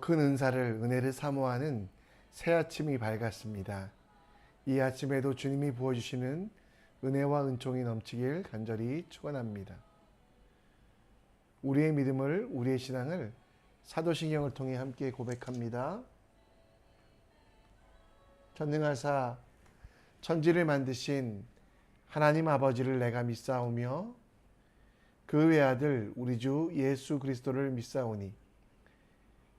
더 큰 은사를, 은혜를 사모하는 새 아침이 밝았습니다. 이 아침에도 주님이 부어주시는 은혜와 은총이 넘치길 간절히 축원합니다. 우리의 믿음을, 우리의 신앙을 사도신경을 통해 함께 고백합니다. 전능하사 천지를 만드신 하나님 아버지를 내가 믿사오며 그 외아들 우리 주 예수 그리스도를 믿사오니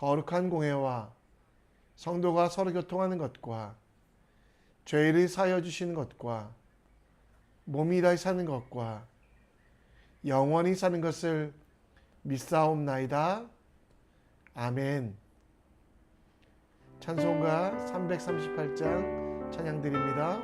거룩한 공회와 성도가 서로 교통하는 것과 죄를 사여 주시는 것과 몸이 다시 사는 것과 영원히 사는 것을 믿사옵나이다. 아멘. 찬송가 338장 찬양 드립니다.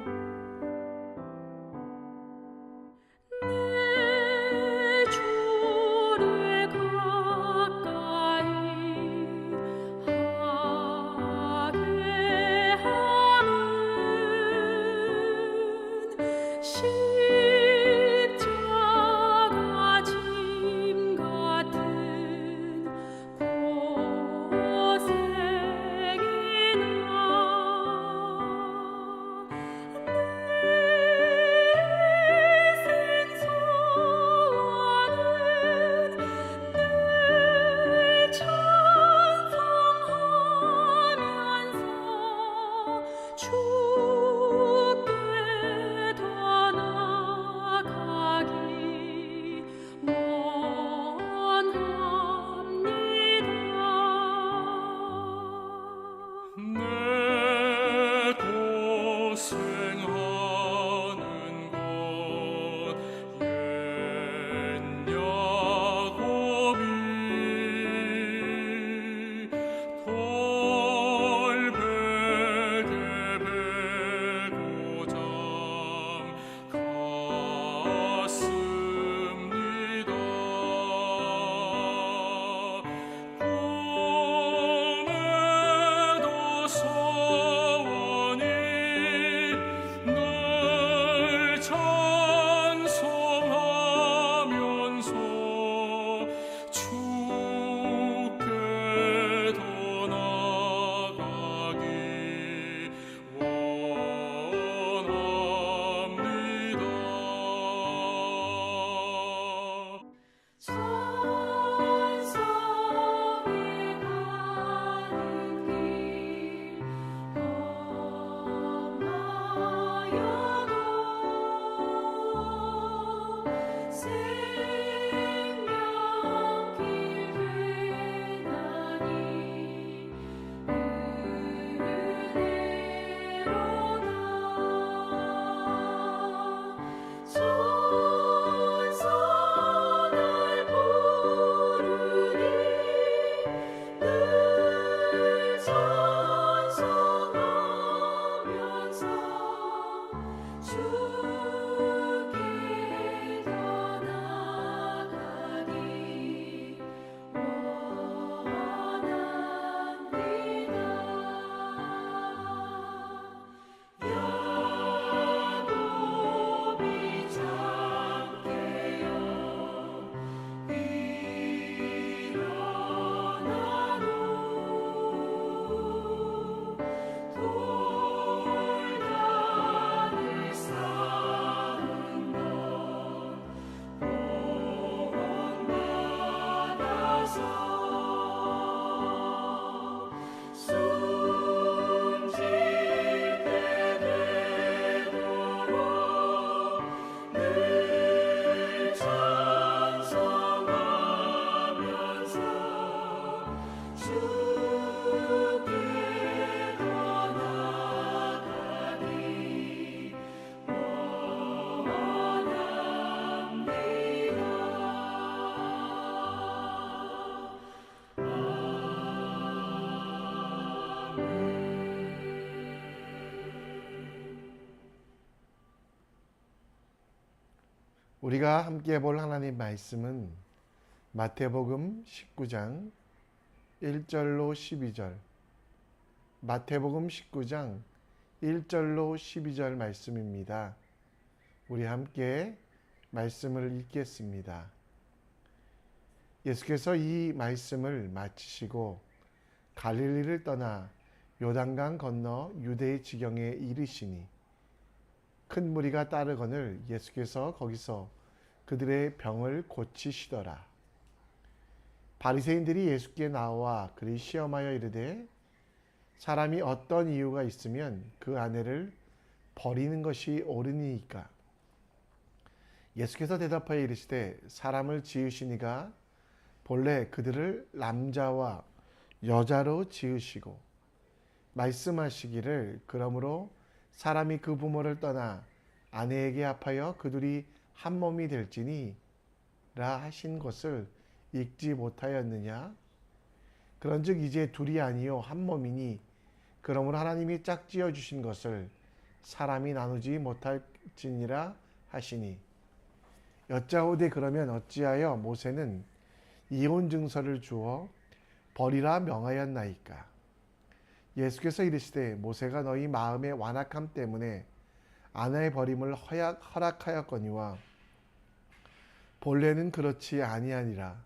우리가 함께 볼 하나님 말씀은 마태복음 19장 1절로 12절 마태복음 19장 1절로 12절 말씀입니다. 우리 함께 말씀을 읽겠습니다. 예수께서 이 말씀을 마치시고 갈릴리를 떠나 요단강 건너 유대의 지경에 이르시니 큰 무리가 따르거늘 예수께서 거기서 그들의 병을 고치시더라. 바리새인들이 예수께 나와 그리 시험하여 이르되 사람이 어떤 이유가 있으면 그 아내를 버리는 것이 옳으니이까 예수께서 대답하여 이르시되 사람을 지으시니가 본래 그들을 남자와 여자로 지으시고 말씀하시기를 그러므로 사람이 그 부모를 떠나 아내에게 합하여 그들이 한 몸이 될지니라 하신 것을 읽지 못하였느냐? 그런즉 이제 둘이 아니요 한 몸이니? 그러므로 하나님이 짝지어 주신 것을 사람이 나누지 못할지니라 하시니. 여짜오되 그러면 어찌하여 모세는 이혼 증서를 주어 버리라 명하였나이까 예수께서 이르시되 모세가 너희 마음의 완악함 때문에 아내의 버림을 허락하였거니와 본래는 그렇지 아니하니라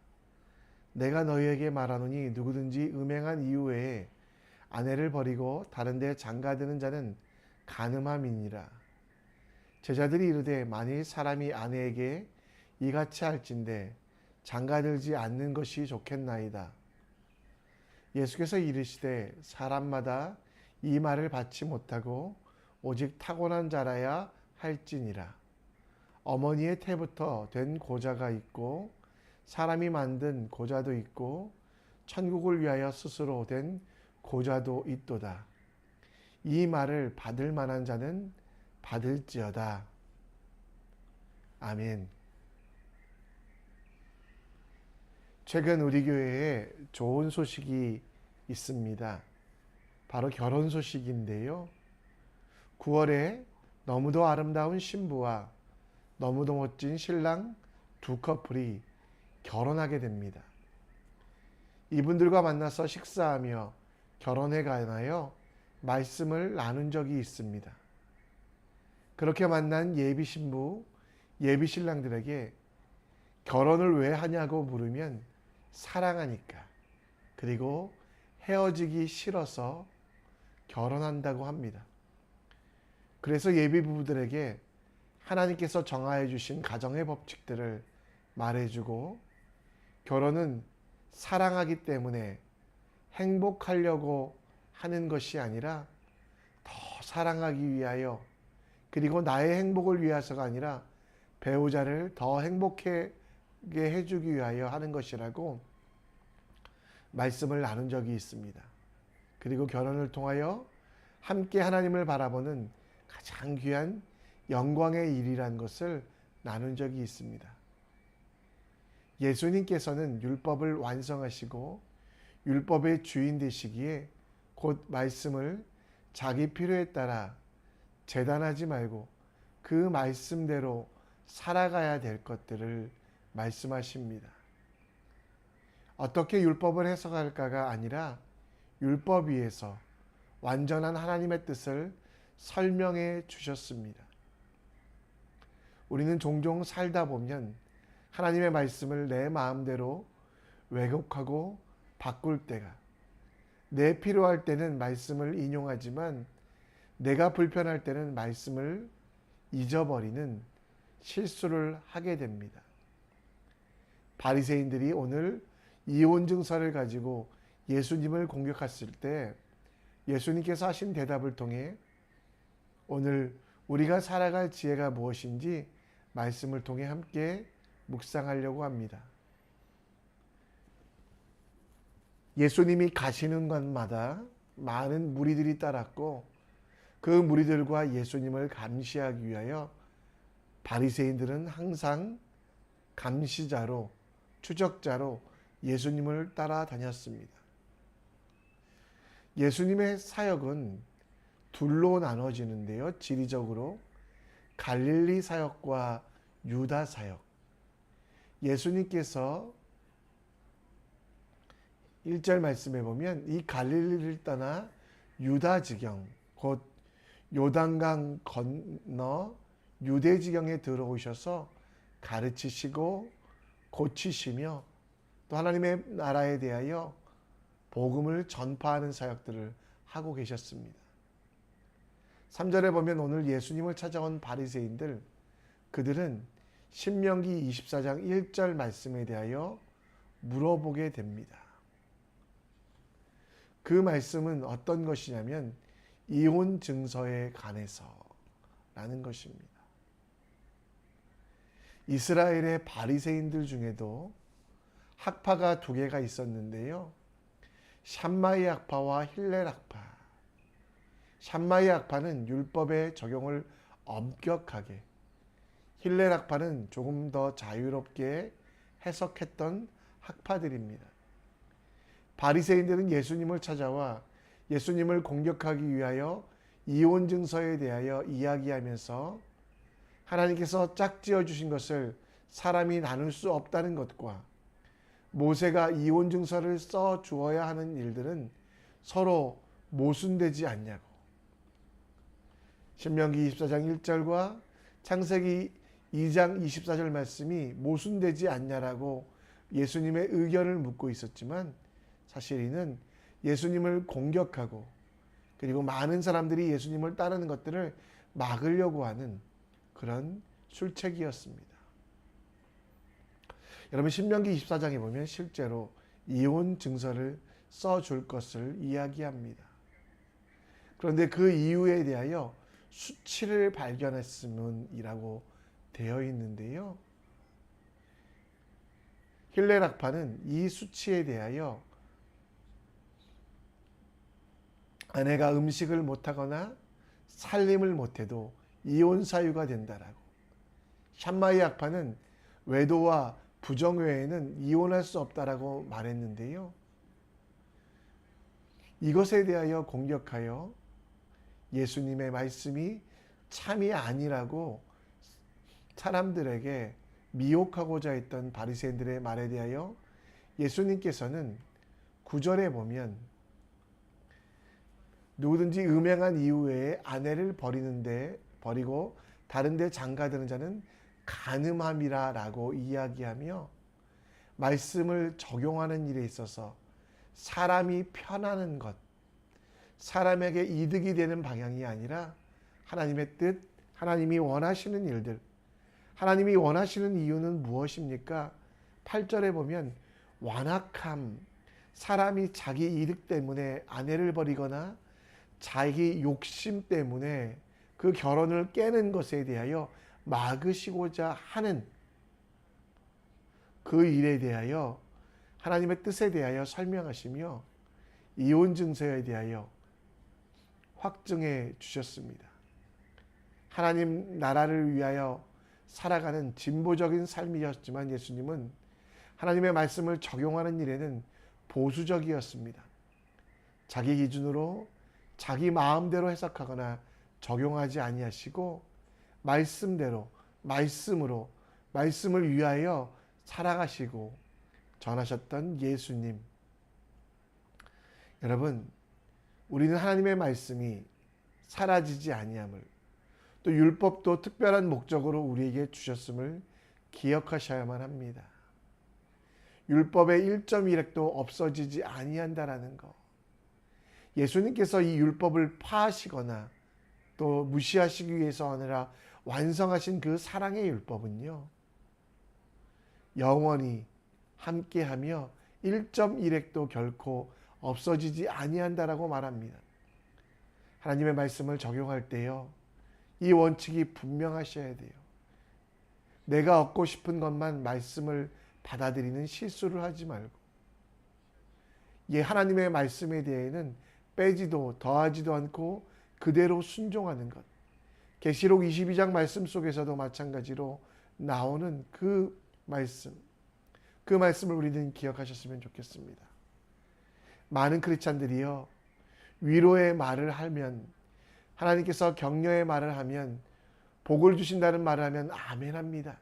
내가 너희에게 말하노니 누구든지 음행한 이후에 아내를 버리고 다른 데 장가드는 자는 간음함이니라 제자들이 이르되 만일 사람이 아내에게 이같이 할진대 장가들지 않는 것이 좋겠나이다. 예수께서 이르시되 사람마다 이 말을 받지 못하고 오직 타고난 자라야 할지니라. 어머니의 태부터 된 고자가 있고 사람이 만든 고자도 있고 천국을 위하여 스스로 된 고자도 있도다. 이 말을 받을 만한 자는 받을지어다. 아멘. 최근 우리 교회에 좋은 소식이 있습니다. 바로 결혼 소식인데요. 9월에 너무도 아름다운 신부와 너무도 멋진 신랑 두 커플이 결혼하게 됩니다. 이분들과 만나서 식사하며 결혼에 관하여 말씀을 나눈 적이 있습니다. 그렇게 만난 예비 신부, 예비 신랑들에게 결혼을 왜 하냐고 물으면 사랑하니까 그리고 헤어지기 싫어서 결혼한다고 합니다. 그래서 예비 부부들에게 하나님께서 정하여 주신 가정의 법칙들을 말해주고 결혼은 사랑하기 때문에 행복하려고 하는 것이 아니라 더 사랑하기 위하여 그리고 나의 행복을 위해서가 아니라 배우자를 더 행복하게 해주기 위하여 하는 것이라고 말씀을 나눈 적이 있습니다. 그리고 결혼을 통하여 함께 하나님을 바라보는 가장 귀한 영광의 일이란 것을 나눈 적이 있습니다. 예수님께서는 율법을 완성하시고 율법의 주인 되시기에 곧 말씀을 자기 필요에 따라 재단하지 말고 그 말씀대로 살아가야 될 것들을 말씀하십니다. 어떻게 율법을 해석할까가 아니라 율법 위에서 완전한 하나님의 뜻을 설명해 주셨습니다. 우리는 종종 살다 보면 하나님의 말씀을 내 마음대로 왜곡하고 바꿀 때가 내 필요할 때는 말씀을 인용하지만 내가 불편할 때는 말씀을 잊어버리는 실수를 하게 됩니다. 바리새인들이 오늘 이혼 증서를 가지고 예수님을 공격했을 때 예수님께서 하신 대답을 통해 오늘 우리가 살아갈 지혜가 무엇인지 말씀을 통해 함께 묵상하려고 합니다. 예수님이 가시는 곳마다 많은 무리들이 따랐고 그 무리들과 예수님을 감시하기 위하여 바리새인들은 항상 감시자로 추적자로 예수님을 따라다녔습니다. 예수님의 사역은 둘로 나눠지는데요. 지리적으로 갈릴리 사역과 유다 사역. 예수님께서 1절 말씀에 보면 이 갈릴리를 떠나 유다 지경 곧 요단강 건너 유대 지경에 들어오셔서 가르치시고 고치시며 또 하나님의 나라에 대하여 복음을 전파하는 사역들을 하고 계셨습니다. 3절에 보면 오늘 예수님을 찾아온 바리새인들 그들은 신명기 24장 1절 말씀에 대하여 물어보게 됩니다. 그 말씀은 어떤 것이냐면 이혼 증서에 관해서 라는 것입니다. 이스라엘의 바리새인들 중에도 학파가 두 개가 있었는데요. 샴마이 학파와 힐렐 학파. 샴마이 학파는 율법의 적용을 엄격하게, 힐렐 학파는 조금 더 자유롭게 해석했던 학파들입니다. 바리새인들은 예수님을 찾아와 예수님을 공격하기 위하여 이혼 증서에 대하여 이야기하면서 하나님께서 짝지어 주신 것을 사람이 나눌 수 없다는 것과 모세가 이혼 증서를 써 주어야 하는 일들은 서로 모순되지 않냐고. 신명기 24장 1절과 창세기 2장 24절 말씀이 모순되지 않냐라고 예수님의 의견을 묻고 있었지만 사실 이는 예수님을 공격하고 그리고 많은 사람들이 예수님을 따르는 것들을 막으려고 하는 그런 술책이었습니다. 여러분 신명기 24장에 보면 실제로 이혼 증서를 써줄 것을 이야기합니다. 그런데 그 이유에 대하여 수치를 발견했음이라고 되어 있는데요. 힐레락파는 이 수치에 대하여 아내가 음식을 못하거나 살림을 못해도 이혼 사유가 된다라고. 샴마이 악파는 외도와 부정 외에는 이혼할 수 없다라고 말했는데요. 이것에 대하여 공격하여 예수님의 말씀이 참이 아니라고 사람들에게 미혹하고자 했던 바리새인들의 말에 대하여 예수님께서는 구절에 보면 누구든지 음행한 이후에 아내를 버리는데 버리고 다른 데 장가드는 자는 간음함이라라고 이야기하며 말씀을 적용하는 일에 있어서 사람이 편하는 것, 사람에게 이득이 되는 방향이 아니라 하나님의 뜻, 하나님이 원하시는 일들, 하나님이 원하시는 이유는 무엇입니까? 8절에 보면 완악함, 사람이 자기 이득 때문에 아내를 버리거나 자기 욕심 때문에 그 결혼을 깨는 것에 대하여 막으시고자 하는 그 일에 대하여 하나님의 뜻에 대하여 설명하시며 이혼 증서에 대하여 확증해 주셨습니다. 하나님 나라를 위하여 살아가는 진보적인 삶이었지만 예수님은 하나님의 말씀을 적용하는 일에는 보수적이었습니다. 자기 기준으로 자기 마음대로 해석하거나 적용하지 아니하시고 말씀대로 말씀으로 말씀을 위하여 살아가시고 전하셨던 예수님. 여러분, 우리는 하나님의 말씀이 사라지지 아니함을 또 율법도 특별한 목적으로 우리에게 주셨음을 기억하셔야만 합니다. 율법의 1.1핵도 없어지지 아니한다라는 것. 예수님께서 이 율법을 파하시거나 또 무시하시기 위해서 아니라 완성하신 그 사랑의 율법은요. 영원히 함께하며 1.1핵도 결코 없어지지 아니한다라고 말합니다. 하나님의 말씀을 적용할 때요. 이 원칙이 분명하셔야 돼요. 내가 얻고 싶은 것만 말씀을 받아들이는 실수를 하지 말고 예, 하나님의 말씀에 대해는 빼지도 더하지도 않고 그대로 순종하는 것. 계시록 22장 말씀 속에서도 마찬가지로 나오는 그 말씀. 그 말씀을 우리는 기억하셨으면 좋겠습니다. 많은 크리스찬들이요. 위로의 말을 하면 하나님께서 격려의 말을 하면 복을 주신다는 말을 하면 아멘 합니다.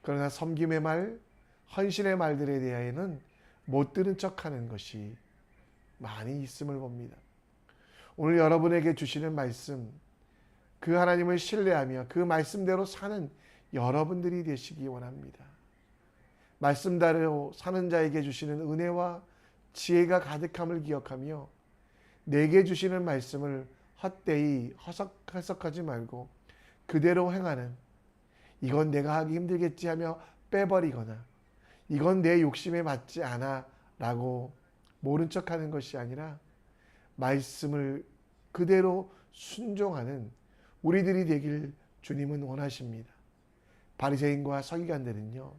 그러나 섬김의 말, 헌신의 말들에 대하여는 못 들은 척하는 것이 많이 있음을 봅니다. 오늘 여러분에게 주시는 말씀, 그 하나님을 신뢰하며 그 말씀대로 사는 여러분들이 되시기 원합니다. 말씀대로 사는 자에게 주시는 은혜와 지혜가 가득함을 기억하며 내게 주시는 말씀을 헛되이 허석, 해석하지 말고 그대로 행하는 이건 내가 하기 힘들겠지 하며 빼버리거나 이건 내 욕심에 맞지 않아 라고 모른 척 하는 것이 아니라 말씀을 그대로 순종하는 우리들이 되길 주님은 원하십니다. 바리새인과 서기관들은요.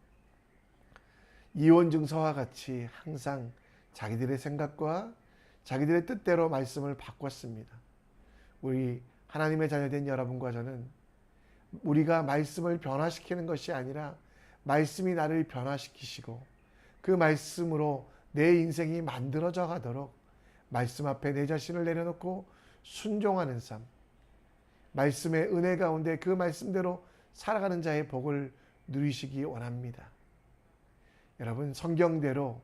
이혼 증서와 같이 항상 자기들의 생각과 자기들의 뜻대로 말씀을 바꿨습니다. 우리 하나님의 자녀된 여러분과 저는 우리가 말씀을 변화시키는 것이 아니라 말씀이 나를 변화시키시고 그 말씀으로 내 인생이 만들어져 가도록 말씀 앞에 내 자신을 내려놓고 순종하는 삶, 말씀의 은혜 가운데 그 말씀대로 살아가는 자의 복을 누리시기 원합니다. 여러분 성경대로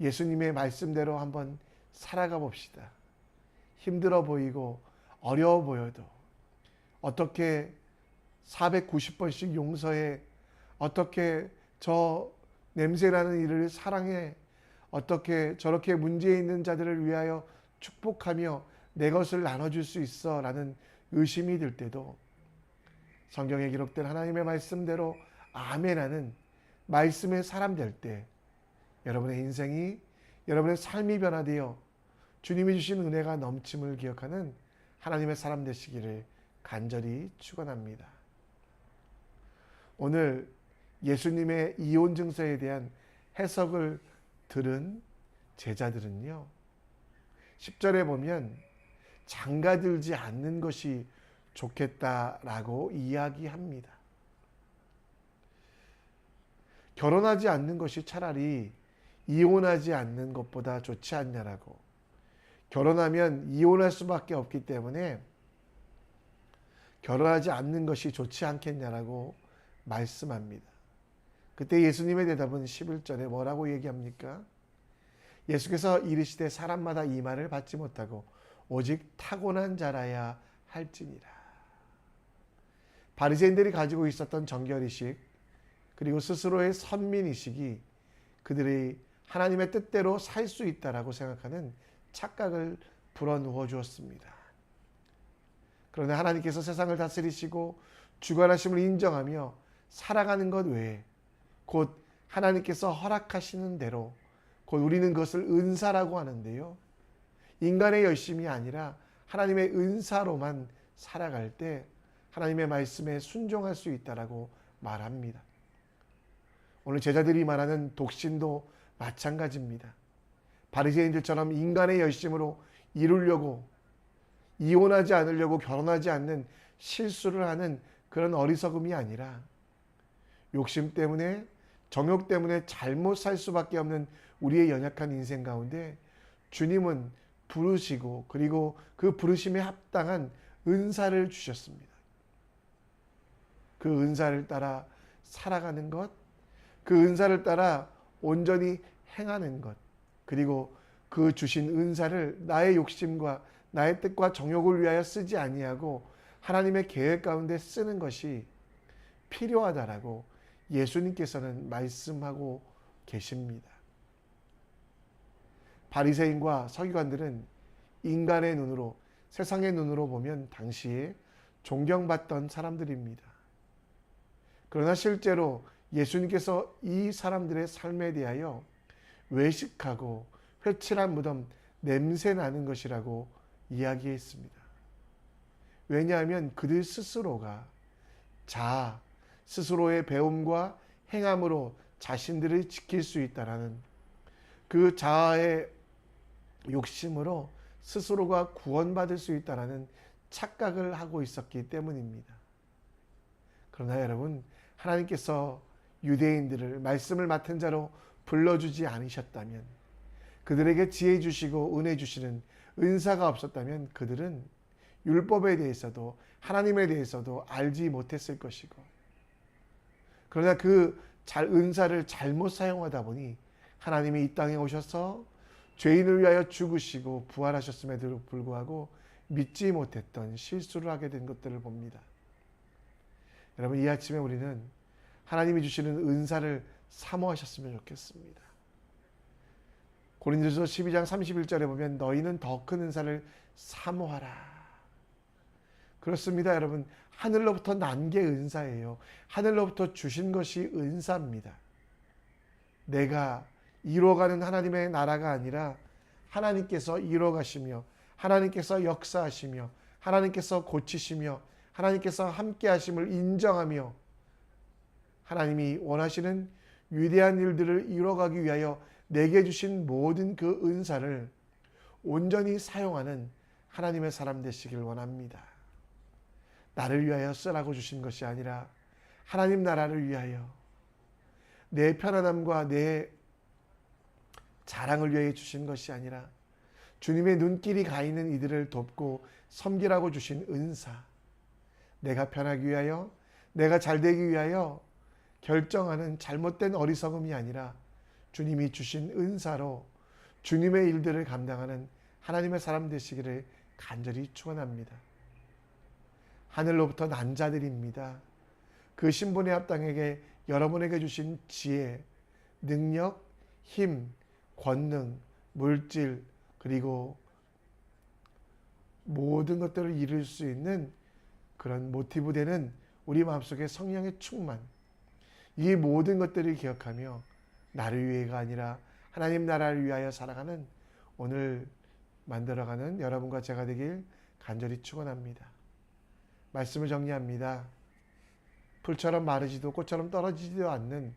예수님의 말씀대로 한번 살아가 봅시다. 힘들어 보이고 어려워 보여도 어떻게 490번씩 용서해 어떻게 저 냄새나는 이를 사랑해 어떻게 저렇게 문제 있는 자들을 위하여 축복하며 내 것을 나눠줄 수 있어 라는 의심이 들 때도 성경에 기록된 하나님의 말씀대로 아멘하는 말씀의 사람 될 때 여러분의 인생이 여러분의 삶이 변화되어 주님이 주신 은혜가 넘침을 기억하는 하나님의 사람 되시기를 간절히 축원합니다. 오늘 예수님의 이혼 증서에 대한 해석을 들은 제자들은요. 10절에 보면 장가들지 않는 것이 좋겠다라고 이야기합니다. 결혼하지 않는 것이 차라리 이혼하지 않는 것보다 좋지 않냐라고. 결혼하면 이혼할 수밖에 없기 때문에 결혼하지 않는 것이 좋지 않겠냐라고 말씀합니다. 그때 예수님의 대답은 11절에 뭐라고 얘기합니까? 예수께서 이르시되 사람마다 이 말을 받지 못하고 오직 타고난 자라야 할지니라. 바리새인들이 가지고 있었던 정결의식 그리고 스스로의 선민의식이 그들이 하나님의 뜻대로 살 수 있다라고 생각하는 착각을 불어넣어 주었습니다. 그러나 하나님께서 세상을 다스리시고 주관하심을 인정하며 살아가는 것 외에 곧 하나님께서 허락하시는 대로 곧 우리는 그것을 은사라고 하는데요. 인간의 열심이 아니라 하나님의 은사로만 살아갈 때 하나님의 말씀에 순종할 수 있다라고 말합니다. 오늘 제자들이 말하는 독신도 마찬가지입니다. 바리새인들처럼 인간의 열심으로 이루려고 이혼하지 않으려고 결혼하지 않는 실수를 하는 그런 어리석음이 아니라 욕심 때문에 정욕 때문에 잘못 살 수밖에 없는 우리의 연약한 인생 가운데 주님은 부르시고 그리고 그 부르심에 합당한 은사를 주셨습니다. 그 은사를 따라 살아가는 것, 그 은사를 따라 온전히 행하는 것, 그리고 그 주신 은사를 나의 욕심과 나의 뜻과 정욕을 위하여 쓰지 아니하고 하나님의 계획 가운데 쓰는 것이 필요하다라고 예수님께서는 말씀하고 계십니다. 바리새인과 서기관들은 인간의 눈으로 세상의 눈으로 보면 당시에 존경받던 사람들입니다. 그러나 실제로 예수님께서 이 사람들의 삶에 대하여 외식하고 회칠한 무덤 냄새 나는 것이라고 이야기했습니다. 왜냐하면 그들 스스로가 자 스스로의 배움과 행함으로 자신들을 지킬 수 있다라는 그 자아의 욕심으로 스스로가 구원받을 수 있다라는 착각을 하고 있었기 때문입니다. 그러나 여러분 하나님께서 유대인들을 말씀을 맡은 자로 불러주지 않으셨다면 그들에게 지혜 주시고 은혜 주시는 은사가 없었다면 그들은 율법에 대해서도 하나님에 대해서도 알지 못했을 것이고 그러나 그 잘 은사를 잘못 사용하다 보니 하나님이 이 땅에 오셔서 죄인을 위하여 죽으시고 부활하셨음에도 불구하고 믿지 못했던 실수를 하게 된 것들을 봅니다. 여러분 이 아침에 우리는 하나님이 주시는 은사를 사모하셨으면 좋겠습니다. 고린도서 12장 31절에 보면 너희는 더 큰 은사를 사모하라. 그렇습니다, 여러분. 하늘로부터 난 게 은사예요. 하늘로부터 주신 것이 은사입니다. 내가 이루어가는 하나님의 나라가 아니라 하나님께서 이루어가시며 하나님께서 역사하시며 하나님께서 고치시며 하나님께서 함께 하심을 인정하며 하나님이 원하시는 위대한 일들을 이루어가기 위하여 내게 주신 모든 그 은사를 온전히 사용하는 하나님의 사람 되시길 원합니다. 나를 위하여 쓰라고 주신 것이 아니라 하나님 나라를 위하여 내 편안함과 내 자랑을 위해 주신 것이 아니라 주님의 눈길이 가 있는 이들을 돕고 섬기라고 주신 은사. 내가 편하기 위하여, 내가 잘 되기 위하여 결정하는 잘못된 어리석음이 아니라 주님이 주신 은사로 주님의 일들을 감당하는 하나님의 사람 되시기를 간절히 축원합니다. 하늘로부터 난 자들입니다. 그 신분의 합당에게 여러분에게 주신 지혜, 능력, 힘, 권능, 물질, 그리고 모든 것들을 이룰 수 있는 그런 모티브 되는 우리 마음속에 성령의 충만. 이 모든 것들을 기억하며 나를 위해가 아니라 하나님 나라를 위하여 살아가는 오늘 만들어가는 여러분과 제가 되길 간절히 축원합니다. 말씀을 정리합니다. 풀처럼 마르지도 꽃처럼 떨어지지도 않는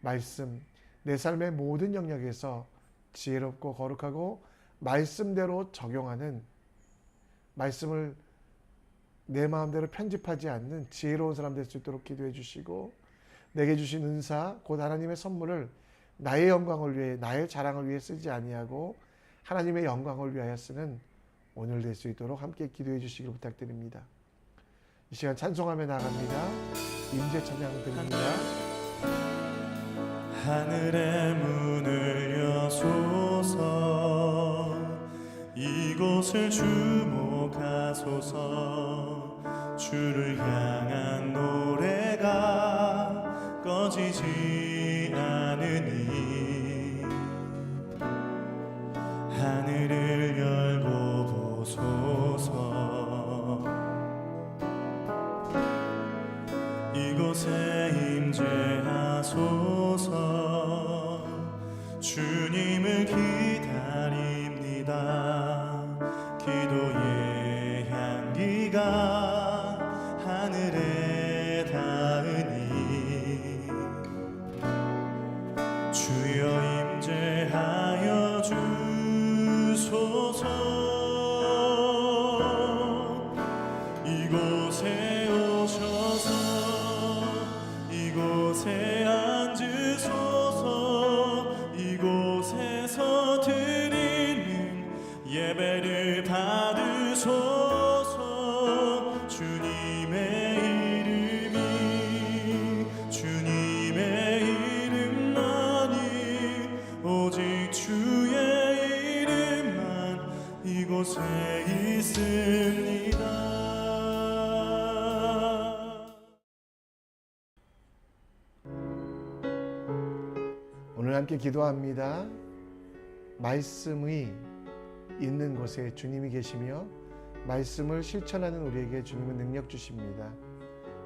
말씀, 내 삶의 모든 영역에서 지혜롭고 거룩하고 말씀대로 적용하는 말씀을 내 마음대로 편집하지 않는 지혜로운 사람 될 수 있도록 기도해 주시고 내게 주신 은사 곧 하나님의 선물을 나의 영광을 위해 나의 자랑을 위해 쓰지 아니하고 하나님의 영광을 위하여 쓰는 오늘 될 수 있도록 함께 기도해 주시길 부탁드립니다. 이 시간 찬송하며 나갑니다. 임재 찬양 드립니다. 하늘의 문을 여소서 이곳을 주목하소서 주를 향한 노래가 꺼지지 함께 기도합니다. 말씀이 있는 곳에 주님이 계시며 말씀을 실천하는 우리에게 주님은 능력 주십니다.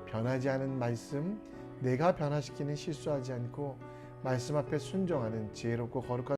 변하지 않은 말씀, 내가 변화시키는 실수하지 않고 말씀 앞에 순종하는 지혜롭고 거룩한